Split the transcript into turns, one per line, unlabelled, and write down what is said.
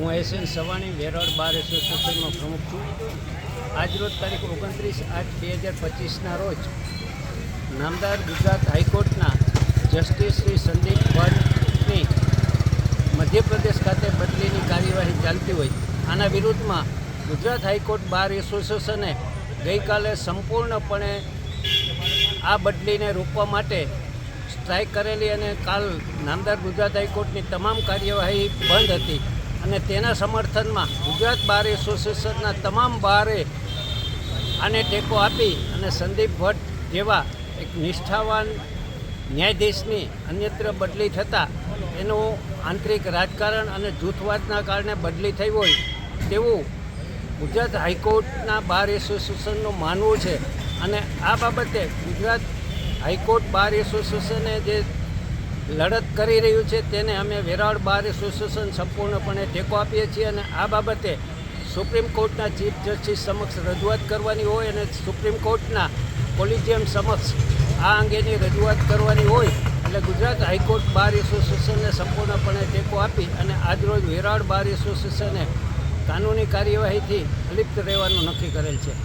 હું S N Savani, Veraval bar એસોસિએશનનો પ્રમુખ છું. આજરોજ તારીખ ઓગણત્રીસ આઠ બે હજાર પચીસના રોજ નામદાર ગુજરાત હાઈકોર્ટના જસ્ટિસ શ્રી સંદીપ ભટ્ટની મધ્યપ્રદેશ ખાતે બદલીની કાર્યવાહી ચાલતી હોય. આના વિરુદ્ધમાં ગુજરાત હાઈકોર્ટ બાર એસોસિએશને ગઈકાલે સંપૂર્ણપણે આ બદલીને રોકવા માટે સ્ટ્રાઇક કરેલી અને કાલ નામદાર ગુજરાત હાઈકોર્ટની તમામ કાર્યવાહી બંધ હતી. અને તેના સમર્થનમાં ગુજરાત બાર એસોસિએશનના તમામ બારે આને ટેકો આપી અને સંદીપ ભટ્ટ જેવા એક નિષ્ઠાવાન ન્યાયાધીશની અન્યત્ર બદલી થતાં એનું આંતરિક રાજકારણ અને જૂથવાદના કારણે બદલી થઈ હોય તેવું ગુજરાત હાઈકોર્ટના બાર એસોસિએશનનું માનવું છે. અને આ બાબતે ગુજરાત હાઈકોર્ટ બાર એસોસિએશને જે લડત કરી રહ્યું છે, તેને અમે વેરાળ બાર એસોસિએશન સંપૂર્ણપણે ટેકો આપીએ છીએ અને આ બાબતે સુપ્રીમ કોર્ટના ચીફ જસ્ટિસ સમક્ષ રજૂઆત કરવાની હોય અને સુપ્રીમ કોર્ટના કોલિજિયમ સમક્ષ આ અંગેની રજૂઆત કરવાની હોય, એટલે ગુજરાત હાઈકોર્ટ બાર એસોસિએશનને સંપૂર્ણપણે ટેકો આપી અને આજરોજ વેરાળ બાર એસોસિએશને કાનૂની કાર્યવાહીથી લિપ્ત રહેવાનું નક્કી કરેલ છે.